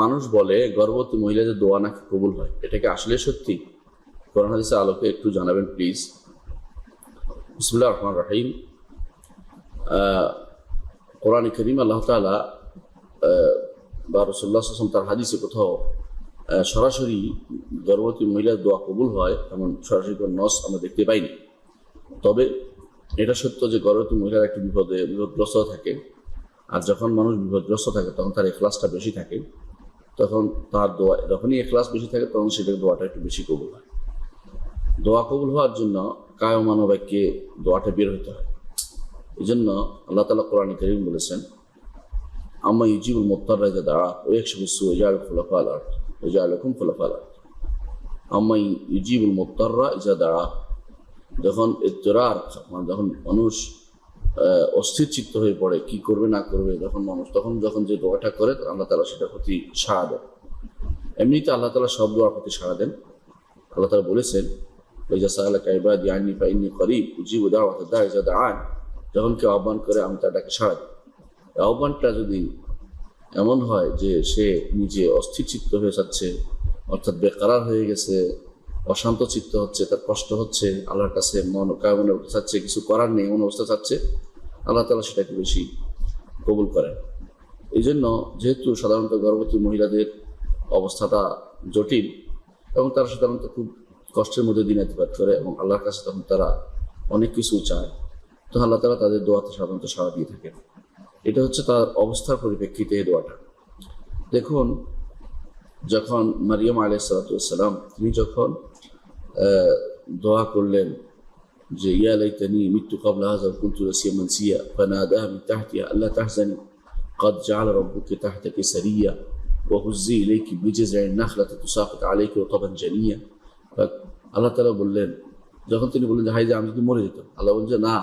মানুষ বলে, গর্ভবতী মহিলাদের দোয়া নাকি কবুল হয়? এটাকে আসলে সত্যি? কোরআন হাদিসের আলোকে একটু জানাবেন প্লিজ বিসমুল্লাহ রহমান রাহিম। কোরআন করিম আল্লাহ তালা বা রসুল্লাহ আসলাম তার হাদিসে কোথাও সরাসরি গর্ভবতী মহিলার দোয়া কবুল হয়, এমন সরাসরি কোনো নস আমরা দেখতে পাইনি। তবে এটা সত্য যে গর্ভবতী মহিলার একটু বিপদে, বিপদগ্রস্ত থাকে। আর যখন মানুষ বিপদগ্রস্ত থাকে, তখন তার এখলাসটা বেশি থাকে। তখন তার দোয়া, যখনই এখলাস বেশি থাকে, তখন সেটার দোয়াটা একটু বেশি কবুল হয়। দোয়া কবুল হওয়ার জন্য কায় মানবাক্যে দোয়াটা বের হতে হয়। এই জন্য আল্লাহ তালা কোরআন করিম বলেছেন, আম্মা ইজিবুল মোত্তার দাঁড়া ও একশো বিশ্বু ওজাল ফুলাফাল আর্ট ওজাল হুম ফুলাফাল আর্ট আম্মা ইজিবুল মোত্তাররা ইজা দাঁড়া যখন ইত্তরার মানে যখন মানুষ অস্থির চিত্ত হয়ে পড়ে, কি করবে, না করবে, যখন মানুষ তখন যখন যে দোয়াটা করে আল্লাহ তালা সেটা প্রতি সাড়া দেন। এমনিতে আল্লাহ তালা সব দোয়ার প্রতি সাড়া দেন। আল্লাহ তালা বলেছেন যখন কেউ আহ্বান করে, আমি তার ডাকে সাড়া দিই। আহ্বানটা যদি এমন হয় যে সে নিজে অস্থির চিত্ত হয়ে যাচ্ছে, অর্থাৎ বেকারার হয়ে গেছে অশান্ত চিত্ত হচ্ছে, তার কষ্ট হচ্ছে, আল্লাহর কাছে মন কামনে চাচ্ছে, কিছু করার নেই, এমন অবস্থা চাচ্ছে, আল্লাহ তালা সেটাকে বেশি কবুল করেন। এই জন্য যেহেতু সাধারণত গর্ভবতী মহিলাদের অবস্থাটা জটিল এবং তারা সাধারণত খুব কষ্টের মধ্যে দিন অতিবাদ করে এবং আল্লাহর কাছে তখন তারা অনেক কিছু চায়, তো আল্লাহ তালা তাদের দোয়াতে সাধারণত সাড়া দিয়ে থাকেন। এটা হচ্ছে তার অবস্থার পরিপ্রেক্ষিতে এই দোয়াটা। দেখুন যখন মারিয়াম আলাইসালাম তিনি যখন আহ, দোয়া করলেন যে ইয়া লাইতানি মৃত্যু قبل هذا وكنت نسيا منسيا فناداها من تحتها الا تحزني قد جعل ربك تحتك سريا وهزي اليك بجذع النخله تساقط عليك رطبا جنيا আল্লাহ তালা বললেন যখন তিনি বললেন যে হাই যে আমি যদি মরে যেতাম আল্লাহ বলছে না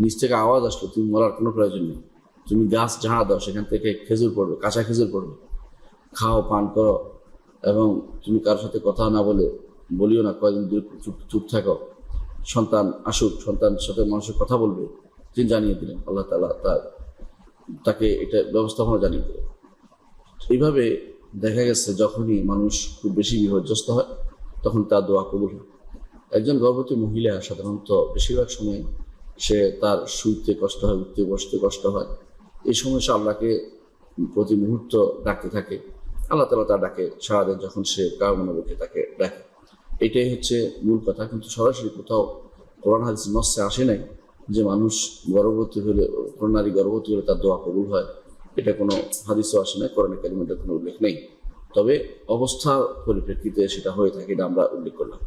নিচ থেকে আওয়াজ আসলো তুমি মরার কোনো প্রয়োজন নেই তুমি গাছ ঝাড়া দাও সেখান থেকে খেজুর পড়বে কাঁচা খেজুর পড়বে খাও, পান করো এবং তুমি কারোর সাথে কথা না বলে বলিও না, কয়দিন দূরে চুপ চুপ থাকো। সন্তান আসুক সন্তানের সাথে মানুষের কথা বলবে, তিনি জানিয়ে দিলেন, আল্লাহ তালা তার, তাকে এটা ব্যবস্থাপনা জানিয়ে দিলেন। এইভাবে দেখা গেছে যখনই মানুষ খুব বেশি বিপর্যস্ত হয়, তখন তার দোয়া কবুল হয়। একজন গর্ভবতী মহিলা সাধারণত বেশিরভাগ সময় সে তার শুইতে কষ্ট হয়, উঠতে বসতে কষ্ট হয়। এই সময় সে আল্লাহকে প্রতি মুহূর্ত ডাকতে থাকে। আল্লাহ তালা তা ডাকে দেন যখন সে কারণকে তাকে ডাকে। এটাই হচ্ছে মূল কথা। কিন্তু সরাসরি কোথাও কোরআন হাদিস নসে আসে নাই যে মানুষ গর্ভবতী হলে, কোনো নারী গর্ভবতী হলে তার দোয়া কবুল হয়, এটা কোনো হাদিসও আসে নাই, কোরআন কালিমের কোনো উল্লেখ নেই। তবে অবস্থা পরিপ্রেক্ষিতে সেটা হয়ে থাকে, এটা আমরা উল্লেখ করলাম।